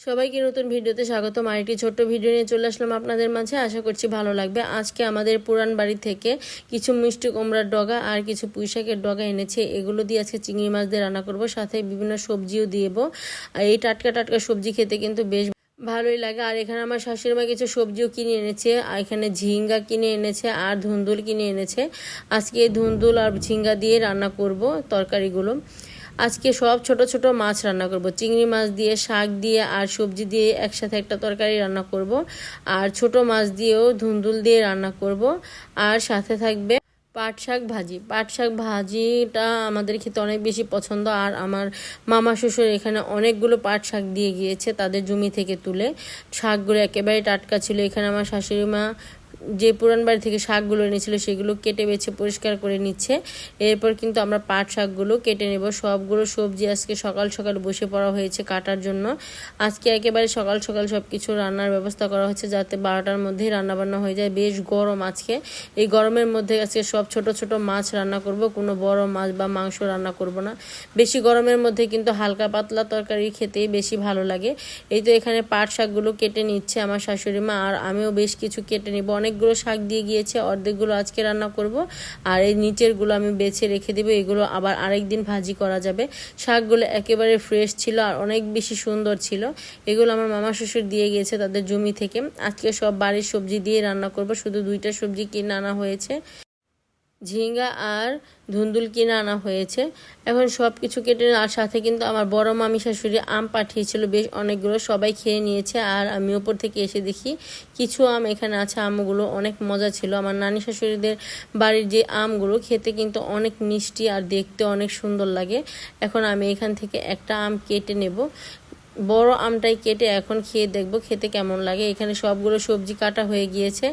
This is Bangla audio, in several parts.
সবাইকে নতুন ভিডিওতে স্বাগতম। আরেকটি ছোট্ট ভিডিও নিয়ে চলে আসলাম আপনাদের মাঝে। আশা করছি ভালো লাগবে। আজকে আমাদের পুরান বাড়ি থেকে কিছু মিষ্টি কুমড়ার ডগা আর কিছু পুঁইশাকের ডগা এনেছে। এগুলো দিয়ে আজকে চিংড়ি মাছ দিয়ে রান্না করব। সাথে বিভিন্ন সবজিও দিব। আর এই টাটকা টাটকা সবজি খেতে কিন্তু বেশ ভালোই লাগে। আর এখানে আমার শাশুড়ি মা কিছু সবজিও কিনে এনেছে। আর এখানে ঝিঙ্গা কিনে এনেছে আর ধুন্দুল কিনে এনেছে। আজকে ধুন্দুল আর ঝিঙ্গা দিয়ে রান্না করব তরকারিগুলো। আজকে সব ছোট ছোট মাছ রান্না করব। চিংড়ি মাছ দিয়ে, শাক দিয়ে আর সবজি দিয়ে একসাথে একটা তরকারি রান্না করব। আর ছোট মাছ দিয়েও ধুন্দুল দিয়ে রান্না করব। আর সাথে থাকবে পাট শাক ভাজি। পাট শাক ভাজিটা আমাদের খেতে অনেক বেশি পছন্দ। আর আমার মামা শ্বশুর এখানে অনেকগুলো পাট শাক দিয়ে গিয়েছে তাদের জমি থেকে তুলে। শাকগুলো একেবারে টাটকা ছিল। এখানে আমার শাশুড়ি মা যে পুরান বাড়ি থেকে শাকগুলো এনেছিল সেগুলো কেটে বেছে পরিষ্কার করে নিচ্ছে। এরপর কিন্তু আমরা পাট শাকগুলো কেটে নেব। সবগুলো সবজি আজকে সকাল সকাল বসে পড়া হয়েছে কাটার জন্য। আজকে একেবারে সকাল সকাল সব কিছু রান্নার ব্যবস্থা করা হচ্ছে যাতে বারোটার মধ্যেই রান্নাবান্না হয়ে যায়। বেশ গরম আজকে। এই গরমের মধ্যে আজকে সব ছোট ছোট মাছ রান্না করব। কোনো বড় মাছ বা মাংস রান্না করব না। বেশি গরমের মধ্যে কিন্তু হালকা পাতলা তরকারি খেতেই বেশি ভালো লাগে। এই তো এখানে পাট শাকগুলো কেটে নিচ্ছে আমার শাশুড়ি মা। আর আমিও বেশ কিছু কেটে নিব। অনেকগুলো শাক দিয়ে গিয়েছে, অর্ধেকগুলো আজকে রান্না করব। আর এই নিচেরগুলো আমি বেছে রেখে দেবো, এগুলো আবার আরেক দিন ভাজি করা যাবে। শাকগুলো একেবারে ফ্রেশ ছিল আর অনেক বেশি সুন্দর ছিল। এগুলো আমার মামা শ্বশুর দিয়ে গিয়েছে তাদের জমি থেকে। আজকে সব বাড়ির সবজি দিয়ে রান্না করব, শুধু দুইটা সবজি কিনে আনা হয়েছে। ঝিঙ্গা আর ধুন্দুল কিনে আনা হয়েছে। এখন সব কিছু কেটে আর সাথে কিন্তু আমার বড় মামি শাশুড়ি আম পাঠিয়েছিল, বেশ অনেকগুলো সবাই খেয়ে নিয়েছে আর আমি ওপর থেকে এসে দেখি কিছু আম এখানে আছে। আমগুলো অনেক মজা ছিল। আমার নানি শাশুড়িদের বাড়ির যে আমগুলো খেতে কিন্তু অনেক মিষ্টি আর দেখতে অনেক সুন্দর লাগে। এখন আমি এখান থেকে একটা আম কেটে নেব। বড় আমটাই কেটে এখন খেয়ে দেখব খেতে কেমন লাগে। এখানে সবগুলো সবজি কাটা হয়ে গিয়েছে।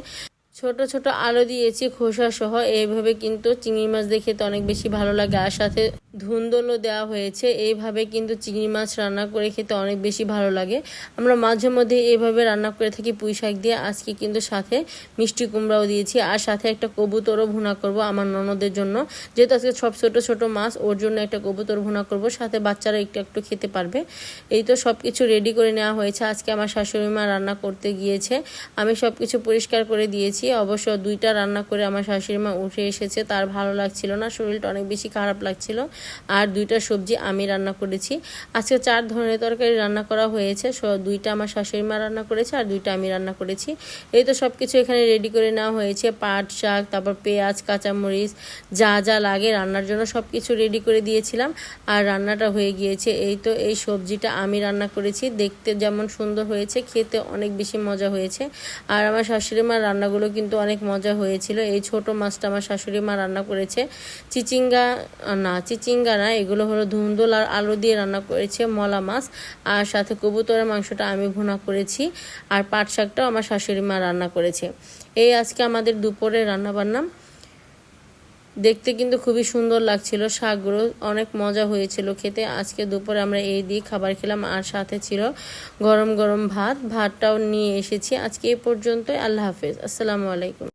ছোট ছোট আলো দিয়েছি খোসা সহ। এইভাবে কিন্তু চিংড়ি মাছ দেখে তো অনেক বেশি ভালো লাগে। আর সাথে ধুন্দলও দেওয়া হয়েছে। এইভাবে কিন্তু চিংড়ি মাছ রান্না করে খেতে অনেক বেশি ভালো লাগে। আমরা মাঝে মধ্যে এইভাবে রান্না করে থাকি পুঁই শাক দিয়ে। আজকে কিন্তু সাথে মিষ্টি কুমড়াও দিয়েছি। আর সাথে একটা কবুতরও ভুনা করব আমার ননদের জন্য। যেহেতু আজকে সব ছোট ছোট মাছ, ওর জন্য একটা কবুতর ভুনা করব। সাথে বাচ্চারা একটু একটু খেতে পারবে। এই তো সব কিছু রেডি করে নেওয়া হয়েছে। আজকে আমার শাশুড়ি মা রান্না করতে গিয়েছে। আমি সব কিছু পরিষ্কার করে দিয়েছি। অবশ্য দুইটা রান্না করে আমার শাশুড়ি মা উঠে এসেছে। তার ভালো লাগছিল না। শরীরটা অনেক বেশি খারাপ লাগছিল। আর দুইটা সবজি আমি রান্না করেছি। আজকে চার ধরনের তরকারি রান্না করা হয়েছে। দুইটা আমার শাশুড়ি মা রান্না করেছে আর দুইটা আমি রান্না করেছি। এই তো সব কিছু এখানে রেডি করে নেওয়া হয়েছে। পাট, শাক, তারপর পেঁয়াজ, কাঁচামরিচ, যা যা লাগে রান্নার জন্য সব কিছু রেডি করে দিয়েছিলাম। আর রান্নাটা হয়ে গিয়েছে। এই তো এই সবজিটা আমি রান্না করেছি। দেখতে যেমন সুন্দর হয়েছে, খেতে অনেক বেশি মজা হয়েছে। আর আমার শাশুড়ি মার রান্নাগুলো কিন্তু অনেক মজা হয়েছিল। এই ছোট মাছটা আমার শাশুড়ি মা রান্না করেছে। চিচিঙ্গা, না চিচিঙ্গা না এগুলো হলো ধুন্দুল আর আলু দিয়ে রান্না করেছে মলা মাছ। আর সাথে কবুতরের মাংসটা আমি ভুনা করেছি। আর পাট শাকটাও আমার শাশুড়ি মা রান্না করেছে। এই আজকে আমাদের দুপুরে রান্না বান্না দেখতে কিন্তু খুবই সুন্দর লাগছিল, শাকগুলো অনেক মজা হয়েছিল খেতে। আজকে দুপুরে আমরা এই দিয়ে খাবার খেলাম। আর সাথে ছিল গরম গরম ভাত। ভাতটাও নিয়ে এসেছি। আজকে এই পর্যন্তই। আল্লাহ হাফেজ। আসসালামু আলাইকুম।